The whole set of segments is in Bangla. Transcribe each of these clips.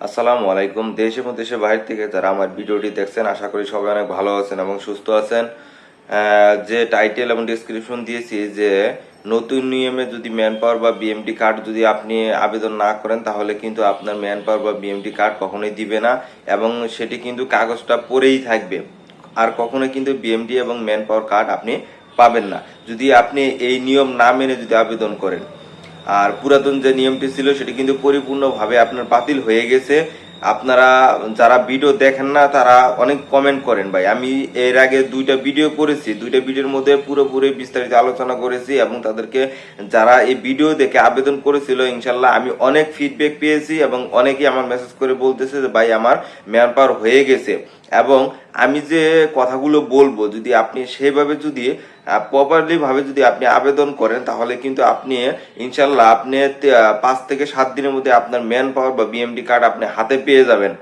আসসালামু আলাইকুম। দেশ এবং দেশের বাইরে থেকে যারা আমার ভিডিওটি দেখছেন, আশা করি সবাই অনেক ভালো আছেন এবং সুস্থ আছেন। যে টাইটেল এবং ডিসক্রিপশন দিয়েছি যে, নতুন নিয়মে যদি ম্যান পাওয়ার বা বিএমডি কার্ড যদি আপনি আবেদন না করেন, তাহলে কিন্তু আপনার ম্যান পাওয়ার বা বিএমডি কার্ড কখনোই দিবে না এবং সেটি কিন্তু কাগজটা পরেই থাকবে। আর কখনোই কিন্তু বিএমডি এবং ম্যান পাওয়ার কার্ড আপনি পাবেন না। যদি আপনি এই নিয়ম না মেনে যদি আবেদন করেন আর পুরাতন যে নিয়মটি ছিল সেটি কিন্তু পরিপূর্ণভাবে আপনার বাতিল হয়ে গেছে। আপনারা যারা ভিডিও দেখেন না, তারা অনেক কমেন্ট করেন ভাই। আমি এর আগে দুইটা ভিডিও করেছি। দুইটা ভিডিওর মধ্যে পুরোপুরি বিস্তারিত আলোচনা করেছি এবং তাদেরকে যারা এই ভিডিও দেখে আবেদন করেছিল ইনশাল্লাহ আমি অনেক ফিডব্যাক পেয়েছি এবং অনেকেই আমার মেসেজ করে বলতেছে যে, ভাই, আমার ম্যান পাওয়ার হয়ে গেছে। এবং আমি যে কথাগুলো বলব, যদি আপনি সেভাবে যদি প্রপারলি ভাবে যদি আপনি আবেদন করেন, তাহলে কিন্তু আপনি ইনশাল্লাহ আপনি পাঁচ থেকে সাত দিনের মধ্যে আপনার ম্যান পাওয়ার বা বিএমডি কার্ড আপনি হাতে পেয়ে যাবেন।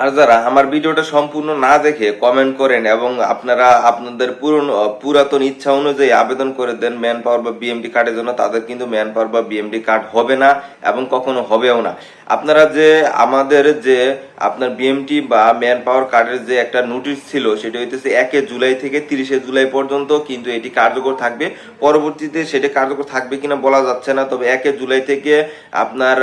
আর যারা আমার ভিডিওটা সম্পূর্ণ না দেখে কমেন্ট করেন এবং আপনারা আপনাদের পুরনো, পুরাতন ইচ্ছা অনুযায়ী আবেদন করে দেন ম্যান পাওয়ার বা বিএমডি কার্ডের জন্য, তাদের কিন্তু ম্যান পাওয়ার বা বিএমডি কার্ড হবে না এবং কখনো হবেও না। আপনারা যে, আমাদের যে, আপনার বিএমটি বা ম্যান পাওয়ার কার্ডের যে একটা নোটিশ ছিল, সেটা হইতেছে একে জুলাই থেকে তিরিশে জুলাই পর্যন্ত কিন্তু এটি কার্যকর থাকবে। পরবর্তীতে সেটা কার্যকর থাকবে কিনা বলা যাচ্ছে না, তবে একে জুলাই থেকে আপনার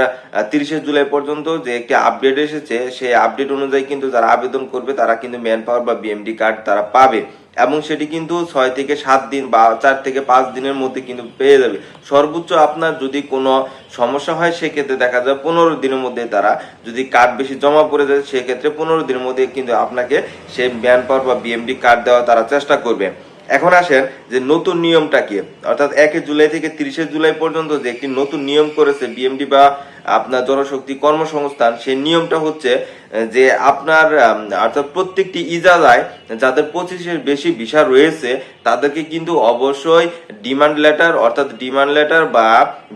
তিরিশে জুলাই পর্যন্ত যে একটি আপডেট এসেছে, সেই আপডেট অনুযায়ী কিন্তু যারা আবেদন করবে, তারা কিন্তু ম্যান পাওয়ার বা বিএমডি কার্ড তারা পাবে। এবং সেটি কিন্তু ছয় থেকে সাত দিন বা চার থেকে পাঁচ দিনের মধ্যে কিন্তু পেয়ে যাবে। সর্বোচ্চ আপনার যদি কোনো সমস্যা হয়, সেক্ষেত্রে দেখা যায় পনেরো দিনের মধ্যে তারা যদি কার্ড বেশি জমা পড়ে যায়, সেক্ষেত্রে পনেরো দিনের মধ্যে কিন্তু আপনাকে সেই ম্যান পাওয়ার বা বিএমডি কার্ড দেওয়া তারা চেষ্টা করবে। এখন আসেন যে নতুন নিয়মটা কি? অর্থাৎ একে জুলাই থেকে তিরিশে জুলাই পর্যন্ত যে একটি নতুন নিয়ম করেছে বিএমডি বা আপনার জনশক্তি কর্মসংস্থান সেই নিয়মটা হচ্ছে যে আপনার অর্থাৎ প্রত্যেকটি ইজাজায় যাদের পঁচিশের বেশি ভিসা রয়েছে তাদেরকে কিন্তু অবশ্যই ডিমান্ড লেটার অর্থাৎ ডিমান্ড লেটার বা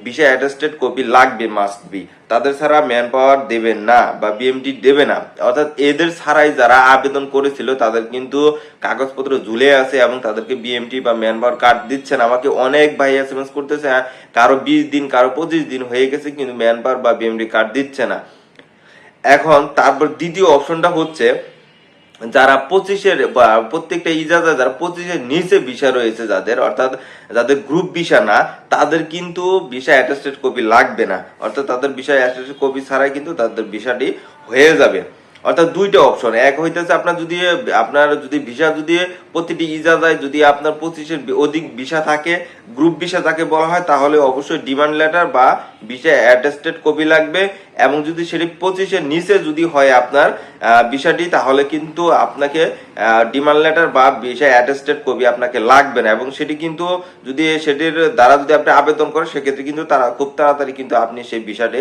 ভিসা অ্যাটাস্টেড কপি লাগবে মাস্ট বি তাদের ছাড়া ম্যান পাওয়ার দেবেন না বা বিএমটি দেবে না। অর্থাৎ এদের ছাড়াই যারা আবেদন করেছিল তাদের কিন্তু কাগজপত্র ঝুলে আছে এবং তাদেরকে বিএমটি বা ম্যান পাওয়ার কার্ড দিচ্ছেন আমাকে অনেক ভাই এস এম এস করতেছে হ্যাঁ, কারও বিশ দিন কারও পঁচিশ দিন হয়ে গেছে কিন্তু ম্যান পাওয়ার বা বিএমডি কার্ড দিচ্ছে না। এখন তারপর দ্বিতীয় অপশনটা হচ্ছে, যারা পঁচিশের বা প্রত্যেকটা ইজাজা যারা পঁচিশের নিচে ভিসা রয়েছে যাদের, অর্থাৎ যাদের গ্রুপ ভিসা না, তাদের কিন্তু ভিসা অ্যাটাস্টেড কপি লাগবে না। অর্থাৎ তাদের ভিসা অ্যাটাস্টেড কপি ছাড়াই কিন্তু তাদের ভিসাটি হয়ে যাবে। অর্থাৎ দুইটা অপশন এক হইতেছে আপনার যদি আপনার যদি ভিসা যদি প্রতিটি ইজা ইজাজায় যদি আপনার পঁচিশের অধিক ভিসা থাকে গ্রুপ ভিসা যাকে বলা হয়, তাহলে অবশ্যই ডিমান্ড লেটার বা ভিসা অ্যাটাস্টেড কপি লাগবে। এবং যদি সেটি পঁচিশের নিচে যদি হয় আপনার ভিসাটি তাহলে কিন্তু আপনাকে ডিমান্ড লেটার বা ভিসা অ্যাটাস্টেড কপি আপনাকে লাগবে না। এবং সেটি কিন্তু যদি সেটির দ্বারা যদি আপনি আবেদন করেন, সেক্ষেত্রে কিন্তু তারা, খুব তাড়াতাড়ি কিন্তু আপনি সেই ভিসাটি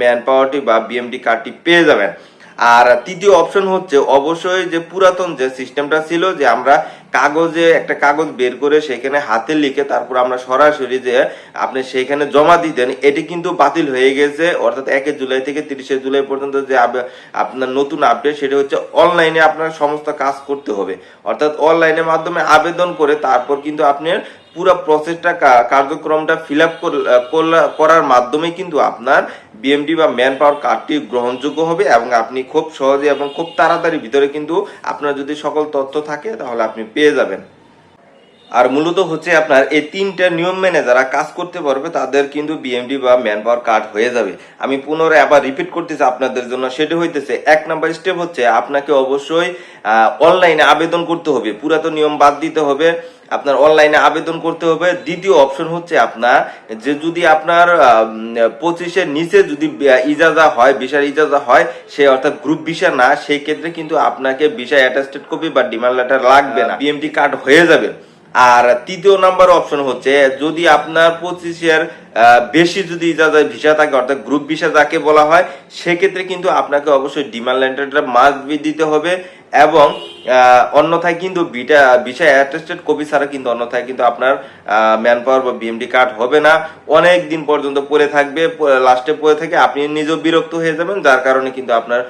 ম্যান পাওয়ারটি বা বিএমডি কার্ডটি পেয়ে যাবেন। আর তৃতীয় অপশন হচ্ছে অবশ্যই যে পুরাতন যে সিস্টেমটা ছিল যে আমরা কাগজে একটা কাগজ বের করে সেখানে হাতে লিখে তারপর আমরা সরাসরি যে আপনি সেখানে জমা দিতেন, এটি কিন্তু বাতিল হয়ে গেছে। অর্থাৎ একে জুলাই থেকে তিরিশে জুলাই পর্যন্ত যে আপনার নতুন আপডেট সেটা হচ্ছে অনলাইনে আপনার সমস্ত কাজ করতে হবে। অর্থাৎ অনলাইনের মাধ্যমে আবেদন করে তারপর কিন্তু আপনার পুরো প্রসেসটা কার্যক্রমটা ফিল আপ করার মাধ্যমে কিন্তু আপনার বিএমডি বা ম্যান পাওয়ার কার্ডটি গ্রহণযোগ্য হবে এবং আপনি খুব সহজে এবং খুব তাড়াতাড়ি ভিতরে কিন্তু আপনার যদি সকল তথ্য থাকে, তাহলে আপনি পেয়ে যাবেন। আর মূলত হচ্ছে আপনার এই তিনটা নিয়ম মেনে যারা কাজ করতে পারবে, তাদের কিন্তু বিএমডি বা ম্যান পাওয়ার কার্ড হয়ে যাবে। আমি পুনরায় আবার রিপিট করতেছি আপনাদের জন্য, সেটা হইতেছে, এক নাম্বার স্টেপ হচ্ছে, আপনাকে অবশ্যই অনলাইনে আবেদন করতে হবে। পুরাতন নিয়ম বাদ দিতে হবে। আপনার অনলাইনে আবেদন করতে হবে। দ্বিতীয় অপশন হচ্ছে আপনার যে যদি আপনার পঁচিশের নিচে যদি ইজাজা হয় ভিসার ইজাজা হয় সে অর্থাৎ গ্রুপ ভিসা না সেই ক্ষেত্রে কিন্তু আপনাকে ভিসা অ্যাটাস্টেড কপি বা ডিমান্ড লেটার লাগবে না। বিএমটি কার্ড হয়ে যাবে। আর তৃতীয় নাম্বার অপশন হচ্ছে যদি আপনার পঁচিশের বেশি যদি ইজাজায় ভিসা থাকে অর্থাৎ গ্রুপ ভিসা যাকে বলা হয় সেক্ষেত্রে কিন্তু আপনাকে অবশ্যই ডিমান্ড লেটারটা মাস্ট বি দিতে হবে। এবং অন্যথায় কিন্তু বিটা, বিষয় অ্যাটেস্টেড কপি ছাড়া কিন্তু অন্যথায় কিন্তু আপনার ম্যান পাওয়ার বা বিএমডি কার্ড হবে না। অনেক দিন পর্যন্ত পড়ে থাকবে লাস্টে পড়ে থেকে আপনি নিজেও বিরক্ত হয়ে যাবেন, যার কারণে কিন্তু আপনার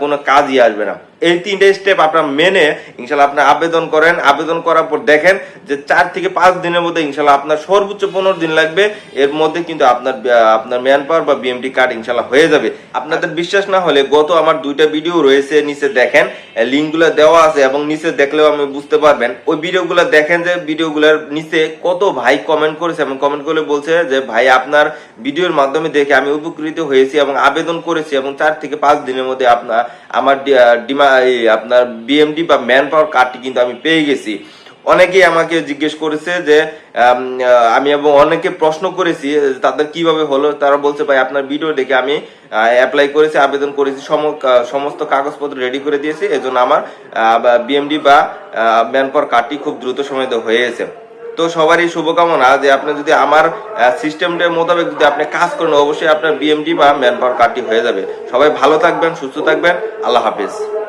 কোনো কাজই আসবে না। এই তিনটে স্টেপ আপনার মেনে ইনশাল্লাহ আপনি আবেদন করেন। আবেদন করার পর দেখেন যে চার থেকে পাঁচ দিনের মধ্যে ইনশাল্লাহ আপনার সর্বোচ্চ পনেরো দিন লাগবে। এর মধ্যে কিন্তু আপনার আপনার ম্যান পাওয়ার বা বিএমডি কার্ড ইনশাল্লাহ হয়ে যাবে। আপনাদের বিশ্বাস না হলে গত আমার দুইটা ভিডিও রয়েছে, নিচে দেখেন লিঙ্কগুলো দেওয়া আছে এবং নিচে দেখলেও আপনি বুঝতে পারবেন। ওই ভিডিওগুলো দেখেন যে ভিডিওগুলোর নিচে কত ভাই কমেন্ট করেছে এবং কমেন্ট করে বলছে যে, ভাই, আপনার ভিডিওর মাধ্যমে দেখে আমি উপকৃত হয়েছি এবং আবেদন করেছি এবং চার থেকে পাঁচ দিনের মধ্যে আপনার, আমার ডিমা আপনার বিএমডি বা ম্যান পাওয়ার কার্ডটি কিন্তু আমি পেয়ে গেছি। অনেকেই আমাকে জিজ্ঞেস করেছে যে, আমি এবং অনেকে প্রশ্ন করেছি তাদের কীভাবে হলো, তারা বলছে, ভাই, আপনার ভিডিও দেখে আমি অ্যাপ্লাই করেছি, আবেদন করেছি, সম- সমস্ত কাগজপত্র রেডি করে দিয়েছি, এজন্য আমার বিএমডি বা ম্যান পাওয়ার কার্ডটি খুব দ্রুত সময় হয়ে গেছে তো সবারই শুভকামনা যে, আপনি যদি আমার সিস্টেমটার মোতাবেক যদি আপনি কাজ করেন, অবশ্যই আপনার বিএমডি বা ম্যান পাওয়ার কার্ডটি হয়ে যাবে। সবাই ভালো থাকবেন, সুস্থ থাকবেন, আল্লাহ হাফিজ।